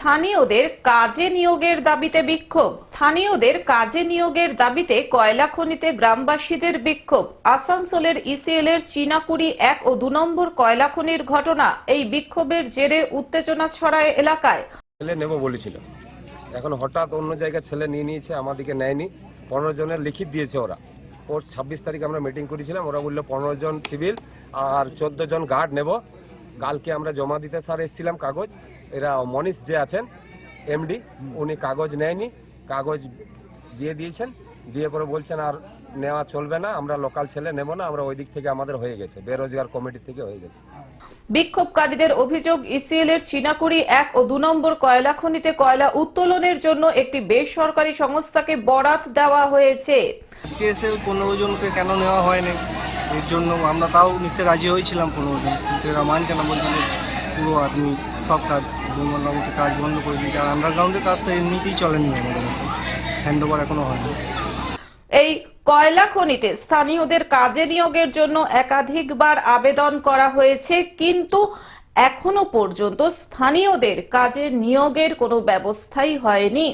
স্থানীয়দের কাজে নিয়োগের দাবিতে বিক্ষোভ। স্থানীয়দের কাজে নিয়োগের দাবিতে কয়লা খনিতে গ্রামবাসীদের বিক্ষোভ। আসানসোলের ইসিএল এর চীনাকুড়ি এক ও দু নম্বর কয়লা খনির ঘটনা এই বিক্ষোভের জেরে উত্তেজনা ছড়ায় এলাকায়। ছেলে নেব বলেছিল এখন হঠাৎ অন্য জায়গায় ছেলে নিয়ে নিয়েছে, আমাদেরকে নেয়নি। পনেরো জনের লিখিত দিয়েছে ওরা। ওর ছাব্বিশ তারিখ আমরা মিটিং করেছিলাম। ওরা বলল পনেরো জন সিভিল আর চোদ্দ জন গার্ড নেব। কালকে আমরা জমা দিতে স্যার এসেছিলাম কাগজ। এরা মনীষ যে আছেন এমডি উনি কাগজ নেয়নি কাগজ দিয়ে দিয়েছেন। দিয়ে পরে বলছেন আর নেওয়া চলবে না আমরা লোকাল ছেলে নেব না আমরা ওই দিক থেকে আমাদের হয়ে গেছে বেরোজগার কমিটি থেকে হয়ে গেছে। বিক্ষোভকারীদের অভিযোগ ইসিএল এর চীনাকুড়ি এক ও দু নম্বর কয়লা খনিতে কয়লা উত্তোলনের জন্য একটি বেসরকারি সংস্থাকে বরাত দেওয়া হয়েছে। আজকে এসে পনেরো জনকে কেন নেওয়া হয়নি? এর জন্য আমরা তাও নিতে রাজি হয়েছিলাম পনেরো দিন। কিন্তু এরা মানছে না, বলছে যে পুরো আপনি সব কাজ মোটামুটি কাজ বন্ধ করে দিয়েছে। আর আন্ডারগ্রাউন্ডের কাজ তো এমনিতেই চলেনি আমাদের হ্যান্ড ওভার এখনও হয়নি। এই কয়লা খনিতে স্থানীয়দের কাজে নিয়োগের জন্য একাধিকবার আবেদন করা হয়েছে, কিন্তু এখনও পর্যন্ত স্থানীয়দের কাজে নিয়োগের কোনো ব্যবস্থাই হয়নি।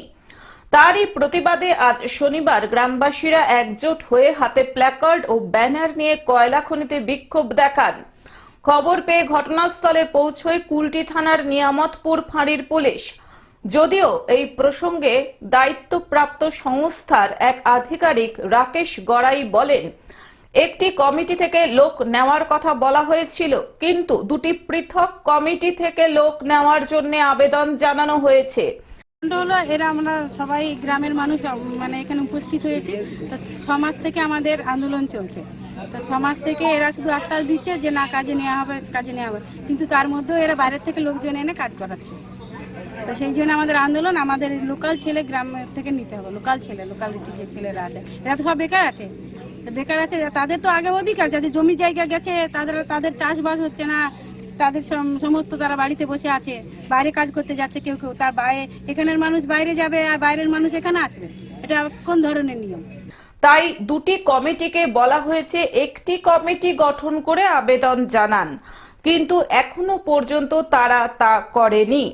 তারই প্রতিবাদে আজ শনিবার গ্রামবাসীরা একজোট হয়ে হাতে প্ল্যাকার্ড ও ব্যানার নিয়ে কয়লা খনিতে বিক্ষোভ দেখান। খবর পেয়ে ঘটনাস্থলে পৌঁছয় কুলটি থানার নিয়ামতপুর ফাঁড়ির পুলিশ। যদিও এই প্রসঙ্গে দায়িত্বপ্রাপ্ত সংস্থার এক আধিকারিক রাকেশ গড়াই বলেন, একটি কমিটি থেকে লোক নেওয়ার কথা বলা হয়েছিল, কিন্তু দুটি পৃথক কমিটি থেকে লোক নেওয়ার জন্য আবেদন জানানো হয়েছে। হলো, এরা আমরা সবাই গ্রামের মানুষ মানে এখানে উপস্থিত হয়েছে। তো ছ মাস থেকে আমাদের আন্দোলন চলছে। তো ছ মাস থেকে এরা শুধু আশ্বাস দিচ্ছে যে না, কাজে নেওয়া হবে, কাজে নেওয়া হবে। কিন্তু তার মধ্যেও এরা বাইরের থেকে লোকজন এনে কাজ করাচ্ছে। তো সেই জন্য আমাদের আন্দোলন, আমাদের লোকাল ছেলে গ্রাম থেকে নিতে হবে। লোকাল ছেলে লোকালিটি যে ছেলেরা আছে। এরা তো সব বেকার আছে। বেকার আছে, তাদের তো আগে অধিকার, যাদের জমি জায়গা গেছে, তাদের তাদের চাষবাস হচ্ছে না। তাদের সম- সমস্ত তারা বাড়িতে বসে আছে বাইরে কাজ করতে যাচ্ছে কেউ কেউ তার বাইরে এখানের মানুষ বাইরে যাবে আর বাইরের মানুষ এখানে আসবে। এটা কোন ধরনের নিয়ম? তাই দুটি কমিটিকে বলা হয়েছে একটি কমিটি গঠন করে আবেদন জানান কিন্তু এখনও পর্যন্ত তারা তা করেনি।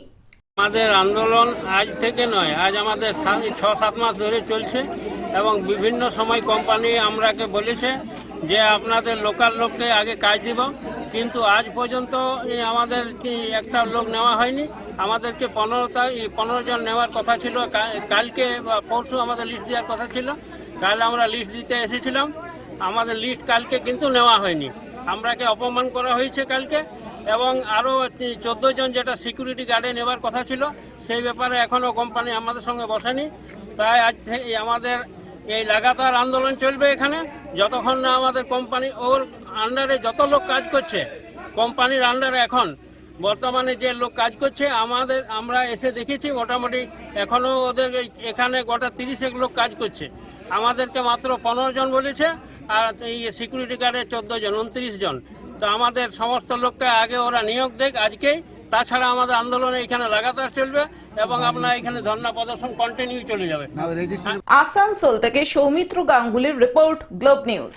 আমাদের আন্দোলন আজ থেকে নয় আজ আমাদের ছ সাত মাস ধরে চলছে এবং বিভিন্ন সময় কোম্পানি আমরাকে বলেছে যে আপনাদের লোকাল লোককে আগে কাজ দিব কিন্তু আজ পর্যন্ত আমাদের একটা লোক নেওয়া হয়নি। আমাদেরকে পনেরো পনেরো জন নেওয়ার কথা ছিল। কালকে বা পরশু আমাদের লিস্ট দেওয়ার কথা ছিল। কাল আমরা লিস্ট দিতে এসেছিলাম। আমাদের লিস্ট কালকে কিন্তু নেওয়া হয়নি। আমরাকে অপমান করা হয়েছে কালকে। এবং আরও চোদ্দ জন যেটা সিকিউরিটি গার্ডে নেবার কথা ছিল, সেই ব্যাপারে এখনও কোম্পানি আমাদের সঙ্গে বসেনি। তাই আজ আমাদের এই লাগাতার আন্দোলন চলবে এখানে। যতক্ষণ না আমাদের কোম্পানি ওর আন্ডারে যত লোক কাজ করছে কোম্পানির আন্ডারে এখন বর্তমানে যে লোক কাজ করছে আমাদের আমরা এসে দেখেছি মোটামুটি এখনও ওদের এখানে গোটা তিরিশেক লোক কাজ করছে। আমাদেরকে মাত্র পনেরো জন বলেছে আর এই সিকিউরিটি গার্ডে চোদ্দ জন উনত্রিশ জন। তো আমাদের সমস্ত লোককে আগে ওরা নিয়োগ দেখ আজকেই তাছাড়া আমাদের আন্দোলন এখানে লাগাতার চলবে এবং আপনার এখানে ধর্ণা প্রদর্শন কন্টিনিউ চলে যাবে। আসানসোল থেকে সৌমিত্র গাঙ্গুলির রিপোর্ট গ্লোব নিউজ